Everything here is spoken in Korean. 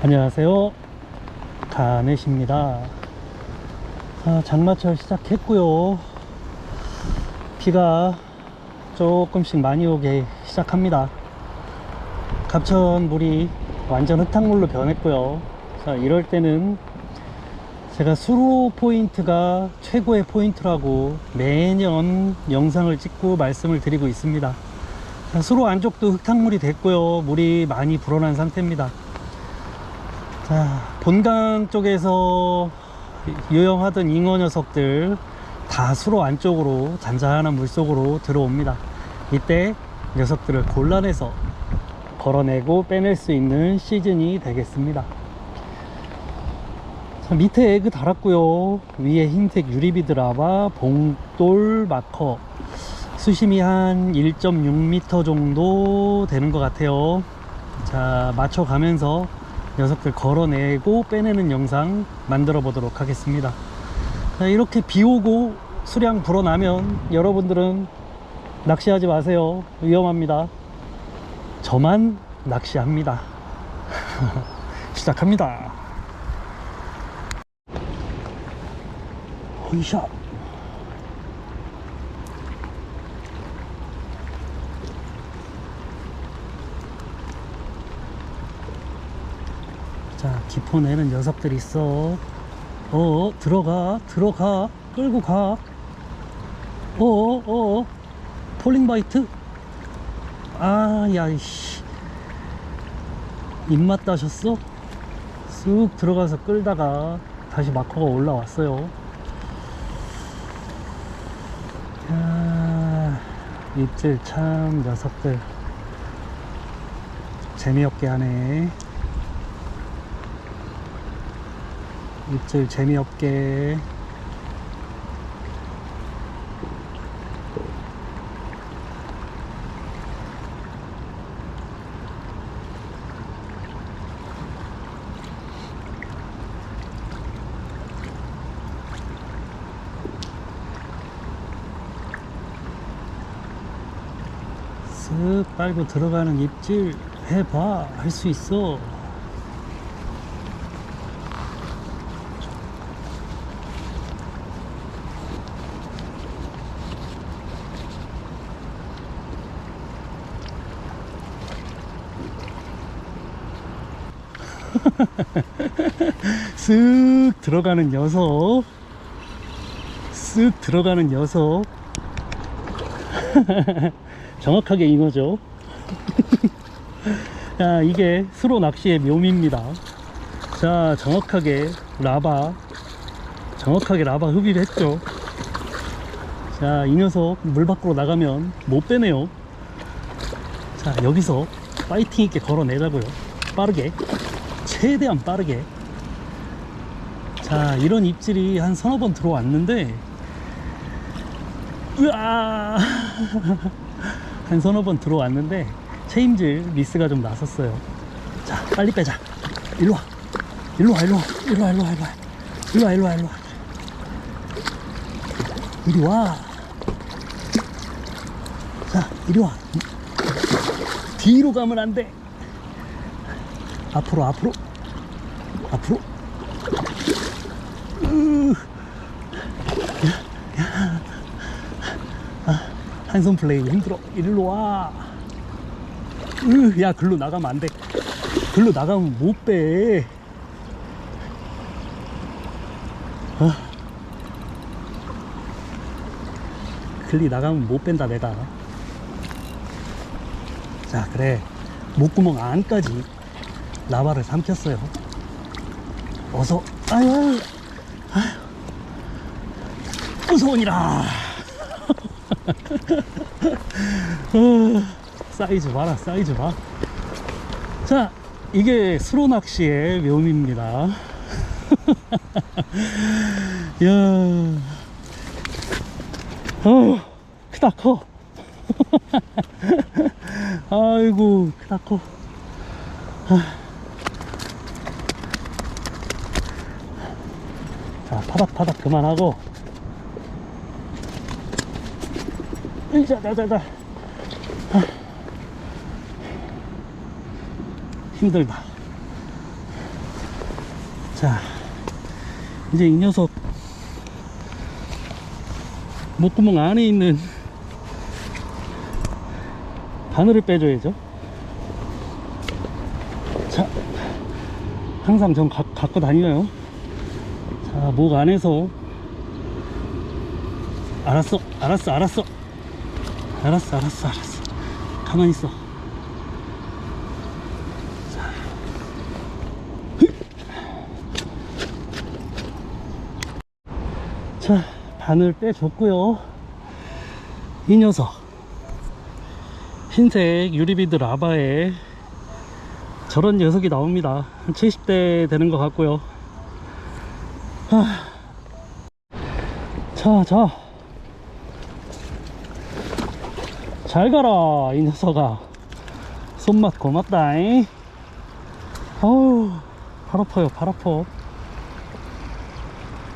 안녕하세요. 가넷입니다. 아, 장마철 시작했고요. 비가 조금씩 많이 오기 시작합니다. 갑천 물이 완전 흙탕물로 변했고요. 자, 이럴 때는 제가 수로 포인트가 최고의 포인트라고 매년 영상을 찍고 말씀을 드리고 있습니다. 자, 수로 안쪽도 흙탕물이 됐고요. 물이 많이 불어난 상태입니다. 자, 본강 쪽에서 유영하던 잉어 녀석들 다 수로 안쪽으로 잔잔한 물속으로 들어옵니다. 이때 녀석들을 골라내서 걸어내고 빼낼 수 있는 시즌이 되겠습니다. 자, 밑에 에그 달았고요. 위에 흰색 유리비드라바 봉돌 마커 수심이 한 1.6m 정도 되는 것 같아요. 자, 맞춰가면서 녀석들 걸어내고 빼내는 영상 만들어 보도록 하겠습니다. 자, 이렇게 비 오고 수량 불어나면 여러분들은 낚시하지 마세요. 위험합니다. 저만 낚시합니다. 시작합니다. 허이샤. 자, 기포 내는 녀석들 있어. 어, 들어가, 들어가, 끌고 가. 어, 어, 폴링 바이트? 아, 야, 이씨. 입맛 따셨어? 쑥 들어가서 끌다가 다시 마커가 올라왔어요. 야, 입질 참 녀석들. 재미없게 하네. 입질 재미없게. 쓱 빨고 들어가는 입질 해봐. 할 수 있어 쓱 들어가는 녀석. 쓱 들어가는 녀석. 정확하게 잉어죠. 자 이게 수로 낚시의 묘미입니다. 자 정확하게 라바. 정확하게 라바 흡입을 했죠. 자 이 녀석 물 밖으로 나가면 못 빼네요. 자 여기서 파이팅 있게 걸어내자고요. 빠르게 최대한 빠르게. 자 이런 입질이 한 서너 번 들어왔는데 으아! 한 서너 번 들어왔는데 체임질 미스가 좀 났었어요. 자 빨리 빼자. 일로와. 일로와 일로와. 일로와 일로와 일로와. 일로와 일로와 일로와. 이리와. 자 이리와. 뒤로 가면 안돼. 앞으로 앞으로 앞으로. 아, 한손 플레이 힘들어. 이리로 와. 으, 야 글로 나가면 안돼. 글로 나가면 못빼. 아. 글리 나가면 못 뺀다 내가. 자 그래. 목구멍 안까지 라바를 삼켰어요 어서 아유 무서우니라. 어, 사이즈 봐라 사이즈 봐자 이게 수로 낚시의 묘미입니다. 야. 어, 크다 커. 아이고 크다 커. 자, 파닥파닥 그만하고. 으자, 자, 자, 자. 힘들다. 자, 이제 이 녀석 목구멍 안에 있는 바늘을 빼줘야죠. 자, 항상 전 가, 갖고 다녀요. 자, 목 안에서 알았어, 알았어, 알았어, 알았어, 알았어, 알았어. 가만히 있어. 자, 바늘 빼줬고요. 이 녀석. 흰색 유리비드 라바에 저런 녀석이 나옵니다. 한 70대 되는 것 같고요. 하. 자, 자. 잘 가라, 이 녀석아. 손맛 고맙다잉. 어우, 팔 아파요, 팔 아파.